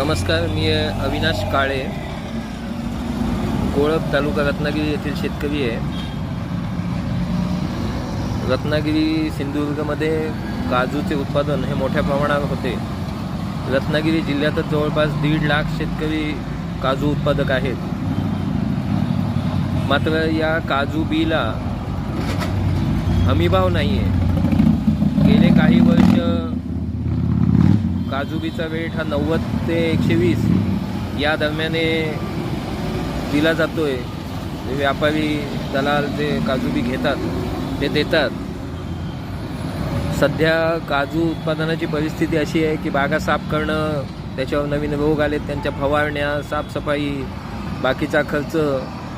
नमस्कार मी अविनाश काळे. कोळप तालुका रत्नागिरी येथील शेतकरी आहे. रत्नागिरी सिंधुदुर्गमध्ये काजूचे उत्पादन हे मोठ्या प्रमाणावर होते. रत्नागिरी जिल्ह्यातच जवळपास दीड लाख शेतकरी काजू उत्पादक आहेत. मात्र या काजू बीला हमीभाव नाही आहे गेले काही वर्ष काजूबीचा वेट हा नव्वद ते एकशे वीस. या दरम्याने दिला जातो आहे व्यापारी दलाल जे काजूबी घेतात ते देतात. सध्या काजू उत्पादनाची परिस्थिती अशी आहे की बागा साफ करणं त्याच्यावर नवीन रोग आलेत त्यांच्या फवारण्या साफसफाई बाकीचा खर्च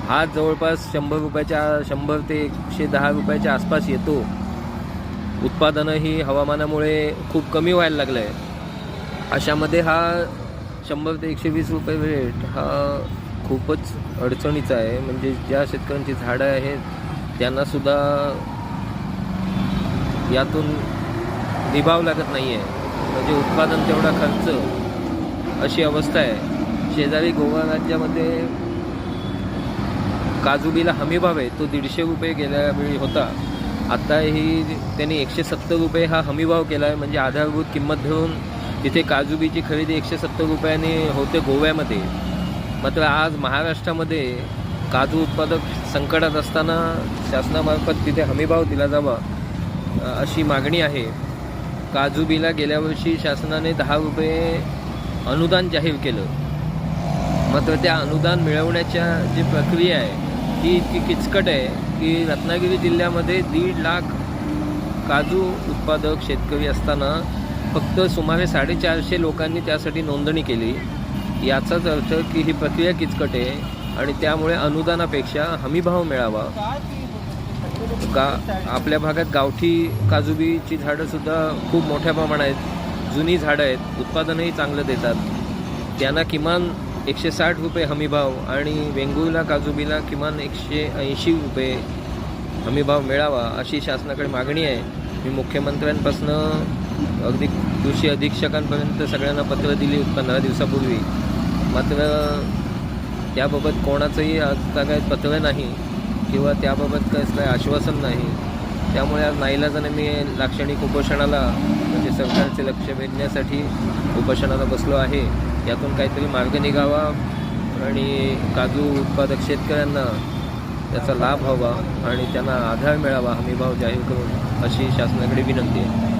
हा जवळपास शंभर रुपयाच्या शंभर ते एकशे दहा रुपयाच्या आसपास येतो. उत्पादनही हवामानामुळे खूप कमी व्हायला लागलं आहे अशामध्ये हा शंभर ते एकशे वीस रुपये रेट हा खूपच अडचणीचा आहे. म्हणजे ज्या शेतकऱ्यांची झाडं आहेत त्यांनासुद्धा यातून निभाव लागत नाही आहे म्हणजे उत्पादन तेवढा खर्च अशी अवस्था आहे. शेजारी गोवा राज्यामध्ये काजूबीला हमीभाव आहे तो दीडशे रुपये गेल्या वेळी होता. आत्ता ही त्यांनी एकशे सत्तर रुपये हा हमीभाव केला आहे म्हणजे आधारभूत किंमत धरून तिथे काजूबीची खरेदी एकशे सत्तर रुपयाने होते गोव्यामध्ये. मात्र आज महाराष्ट्रामध्ये काजू उत्पादक संकटात असताना शासनामार्फत तिथे हमीभाव दिला जावा अशी मागणी आहे. काजूबीला गेल्या वर्षी शासनाने दहा रुपये अनुदान जाहीर केलं. मात्र त्या अनुदान मिळवण्याच्या जी प्रक्रिया आहे ती इतकी किचकट आहे की रत्नागिरी जिल्ह्यामध्ये दीड लाख काजू उत्पादक शेतकरी असताना फक्त सुमारे साडेचारशे लोकांनी त्यासाठी नोंदणी केली. याचाच अर्थ की ही प्रक्रिया किचकट आहे आणि त्यामुळे अनुदानापेक्षा हमीभाव मिळावा. का आपल्या भागात गावठी काजूबीची झाडंसुद्धा खूप मोठ्या प्रमाणात आहेत. जुनी झाडं आहेत. उत्पादनही चांगलं देतात. त्यांना किमान एकशे साठ रुपये हमीभाव आणि वेंगुर्ला काजूबीला किमान एकशे ऐंशी रुपये हमीभाव मिळावा अशी शासनाकडे मागणी आहे. मी मुख्यमंत्र्यांपासनं अगदी कृषी अधीक्षकांपर्यंत सगळ्यांना पत्र दिली पंधरा दिवसापूर्वी. मात्र त्याबाबत कोणाचंही आजतागायत पत्र नाही किंवा त्याबाबत कसं काय आश्वासन नाही. त्यामुळे आज नाईलाजाने मी लाक्षणिक उपोषणाला म्हणजे सरकारचे लक्ष वेधण्यासाठी उपोषणाला बसलो आहे. यातून काहीतरी मार्ग निघावा आणि काजू उत्पादक शेतकऱ्यांना त्याचा लाभ व्हावा आणि त्यांना आधार मिळावा हमीभाव जाहीर करून अशी शासनाकडे विनंती आहे.